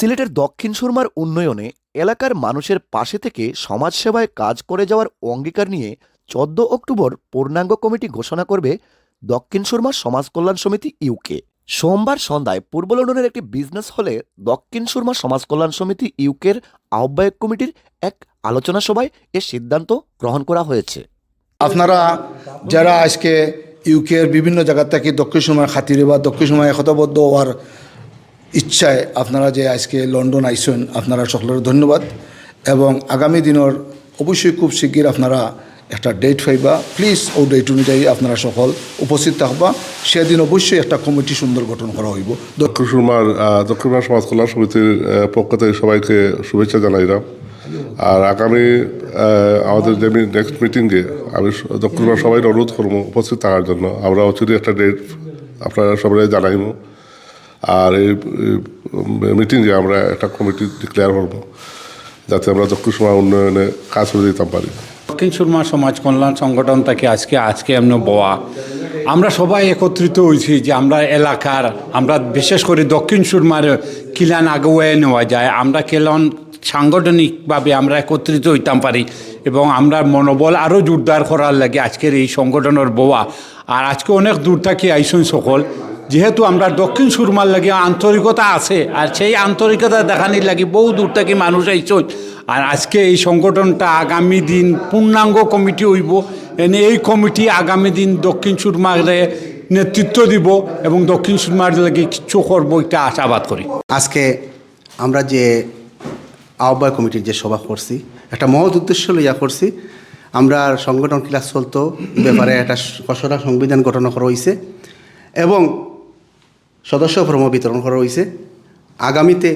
সিলেটের দক্ষিণ সুরমার উন্নয়নে এলাকার মানুষের পাশে থেকে সমাজসেবায় কাজ করে যাওয়ার অঙ্গীকার নিয়ে চোদ্দ অক্টোবর পূর্ণাঙ্গ কমিটি ঘোষণা করবে দক্ষিণ সুরমা সমাজ কল্যাণ সমিতি ইউকে। সোমবার সন্ধ্যায় পূর্ব লন্ডনের একটি বিজনেস হলে দক্ষিণ সুরমা সমাজ কল্যাণ সমিতি ইউকের আহ্বায়ক কমিটির এক আলোচনা সভায় এ সিদ্ধান্ত গ্রহণ করা হয়েছে। আপনারা যারা আজকে ইউকের বিভিন্ন জায়গা থেকে দক্ষিণ সময়ের খাতিরে বা দক্ষিণ সময়ে একতাবদ্ধ হওয়ার ইচ্ছায় আপনারা যে আজকে লন্ডন আইসেন, আপনারা সকলের ধন্যবাদ। এবং আগামী দিনের অবশ্যই খুব শিগগির আপনারা একটা ডেট পাইবা। প্লিজ ও ডেট অনুযায়ী আপনারা সকল উপস্থিত থাকবা। সেদিন অবশ্যই একটা কমিটি সুন্দর গঠন করা হইব। দক্ষিণ সুরমার দক্ষিণ সুরমা সমাজ কল্যাণ সমিতির পক্ষ থেকে সবাইকে শুভেচ্ছা জানাইলাম। আর আগামী আমাদের যে নেক্সট মিটিংয়ে আমি দক্ষিণ সুরমার সবাই অনুরোধ করব উপস্থিত থাকার জন্য। আমরা অচিরে একটা ডেট আপনারা সবাই জানাইব। আর মিটিংয়ে আমরা একটা কমিটি ডিক্লেয়ার করব, যাতে আমরা দক্ষিণ সুরমা উন্নয়নে কাজ করে দিতে পারি। দক্ষিণ সুরমা সমাজ কল্যাণ সংগঠন থেকে আজকে আজকে এমন বয়া। আমরা সবাই একত্রিত হয়েছি যে আমরা এলাকার, আমরা বিশেষ করে দক্ষিণ সুরমার কিলান আগুয়ে নেওয়া যায়। আমরা কেলন সাংগঠনিকভাবে আমরা একত্রিত হইতাম পারি এবং আমরা মনোবল আরও জোরদার করার লাগে আজকের এই সংগঠনের বোয়া। আর আজকে অনেক দূর থাকি আইসুন সকল। যেহেতু আমরা দক্ষিণ সুরমার লাগে আন্তরিকতা আছে, আর সেই আন্তরিকতা দেখানির লাগে বহু দূর থেকে মানুষ আইসন আর আজকে এই সংগঠনটা আগামী দিন পূর্ণাঙ্গ কমিটি হইব। এনে এই কমিটি আগামী দিন দক্ষিণ সুরমারে নেতৃত্ব দিব এবং দক্ষিণ সুরমার লাগে কিছু করব এটা আশাবাদ করি। আজকে আমরা যে আহ্বায়ক কমিটির যে সভা করছি, একটা মহৎ উদ্দেশ্য লইয়া করছি। আমরা সংগঠন ক্লাস চলতো ব্যাপারে একটা খসড়া সংবিধান গঠন করা হয়েছে এবং সদস্য ফর্ম বিতরণ করা হয়েছে আগামীতে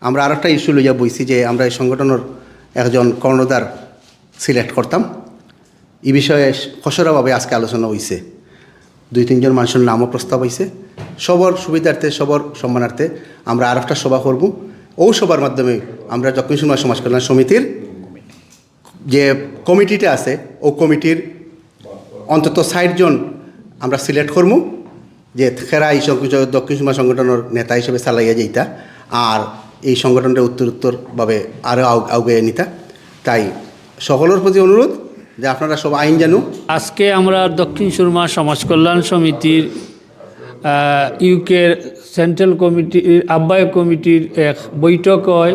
আমরা আর একটা ইস্যু লইয়া বইছি যে আমরা এই সংগঠনের একজন কর্ণধার সিলেক্ট করতাম। এই বিষয়ে খসড়াভাবে আজকে আলোচনা হয়েছে দুই তিনজন মানুষের নামও প্রস্তাব হয়েছে সবার সুবিধার্থে, সবার সম্মানার্থে আমরা আর একটা সভা করব। ও সভার মাধ্যমে আমরা দক্ষিণ সমাজ কল্যাণ সমিতির যে কমিটিটা আছে, ও কমিটির অন্তত ষাটজন আমরা সিলেক্ট করব। যে খেরা এই দক্ষিণ সুরমা সংগঠনের নেতা হিসেবে চালাইয়া যাইতা, আর এই সংগঠনটা উত্তর উত্তরভাবে আরও আগে নিতা। তাই সকলের প্রতি অনুরোধ যে আপনারা সব আইন জানুক। আজকে আমরা দক্ষিণ সুরমা সমাজ কল্যাণ সমিতির ইউকের সেন্ট্রাল কমিটির আহ্বায়ক কমিটির এক বৈঠক হয়।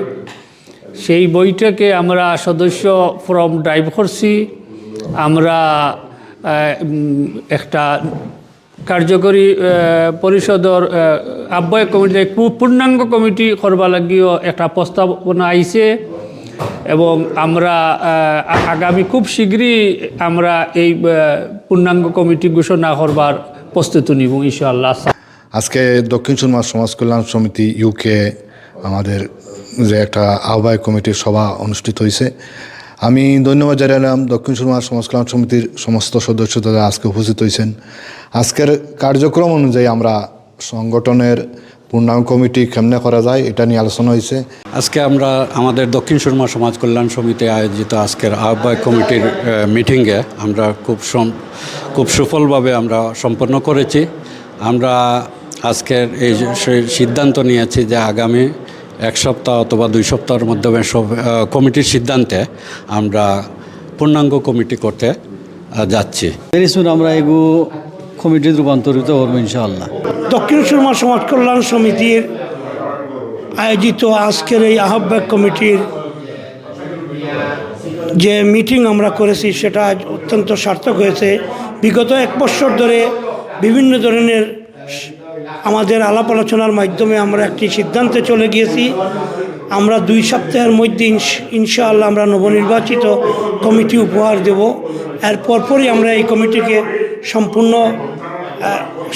সেই বৈঠকে আমরা সদস্য ফর্ম ড্রাইভ করছি আমরা একটা কার্যকরী পরিষদর আহ, আহ্বায়ক কমিটি পূর্ণাঙ্গ কমিটি করবা লাগিও একটা প্রস্তাবনা আইছে এবং আমরা আগামী খুব শীঘ্রই আমরা এই পূর্ণাঙ্গ কমিটি ঘোষণা করবার প্রস্তুতি নিব ইনশাআল্লাহ। আজকে দক্ষিণ সুরমা সমাজ কল্যাণ সমিতি ইউকে আমাদের যে একটা আহ্বায়ক কমিটির সভা অনুষ্ঠিত হয়েছে। আমি ধন্যবাদ জানালাম দক্ষিণ সুরমা সমাজ কল্যাণ সমিতির সমস্ত সদস্য যারা আজকে উপস্থিত হয়েছেন। আজকের কার্যক্রম অনুযায়ী আমরা সংগঠনের পূর্ণাঙ্গ কমিটি কেমনে করা যায়, এটা নিয়ে আলোচনা হয়েছে। আজকে আমরা আমাদের দক্ষিণ সুরমা সমাজ কল্যাণ সমিতি আয়োজিত আজকের আহ্বায়ক কমিটির মিটিংয়ে আমরা খুব খুব সুফলভাবে আমরা সম্পন্ন করেছি। আমরা আজকের এই সিদ্ধান্ত নিয়েছি যে আগামী এক সপ্তাহ অথবা দুই সপ্তাহের মাধ্যমে সব কমিটির সিদ্ধান্তে আমরা পূর্ণাঙ্গ কমিটি করতে যাচ্ছি। সুন আমরা এগু কমিটিতে রূপান্তরিত করব ইনশাআল্লাহ। দক্ষিণ সুরমা সমাজ কল্যাণ সমিতির আয়োজিত আজকের এই আহ্বায়ক কমিটির যে মিটিং আমরা করেছি সেটা আজ অত্যন্ত সার্থক হয়েছে। বিগত এক বছর ধরে বিভিন্ন ধরনের আমাদের আলাপ আলোচনার মাধ্যমে আমরা একটি সিদ্ধান্তে চলে গিয়েছি। আমরা দুই সপ্তাহের মধ্যে ইনশ- ইনশাআল্লাহ আমরা নবনির্বাচিত কমিটি উপহার দেব। এর পরপরই আমরা এই কমিটিকে সম্পূর্ণ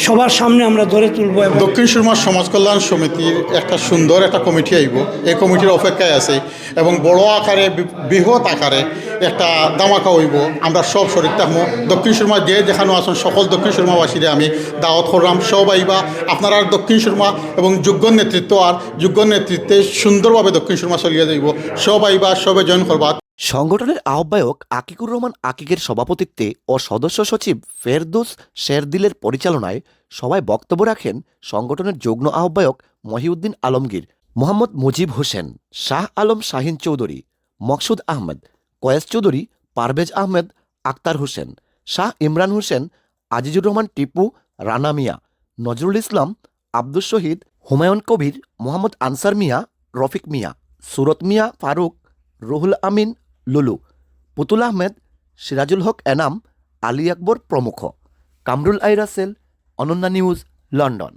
সবার সামনে আমরা ধরে তুলব দক্ষিণ সুরমা সমাজ কল্যাণ সমিতির একটা সুন্দর একটা কমিটি আইব। এই কমিটির অপেক্ষায় আছে এবং বড় আকারে বৃহৎ আকারে একটা দামাকা হইব। আমরা সব শরীর থাকব দক্ষিণ সুরমা যে যেখানে আসুন সকল দক্ষিণ সুরমাবাসীরে আমি দাওয়াত করলাম। সব আইবা। আপনারা দক্ষিণ সুরমা এবং যোগ্য নেতৃত্ব আর যোগ্য নেতৃত্বে সুন্দরভাবে দক্ষিণ সুরমা চলিয়ে যাইব। সব আইবা, সবে জয়েন করবা। সংগঠনের আহ্বায়ক আকিকুর রহমান আকিকের সভাপতিত্বে ও সদস্য সচিব ফেরদুস শেরদিলের পরিচালনায় সবাই বক্তব্য রাখেন সংগঠনের যুগ্ম আহ্বায়ক মহিউদ্দিন আলমগীর, মোহাম্মদ মুজিব হোসেন, শাহ আলম শাহিন চৌধুরী, মকসুদ আহমেদ, কয়েস চৌধুরী, পারভেজ আহমেদ, আক্তার হোসেন, শাহ ইমরান হোসেন, আজিজুর রহমান টিপু, রানা মিয়া, নজরুল ইসলাম আব্দুল শহীদ, হুমায়ুন কবির, মোহাম্মদ আনসার মিয়া, রফিক মিয়া, সুরত মিয়া ফারুক, রুহুল আমিন লুলু। পুতুল আহমেদ, সিরাজুল হক এনাম, আলী আকবর প্রমুখ। Kamrul I Rasel Ananya news, London.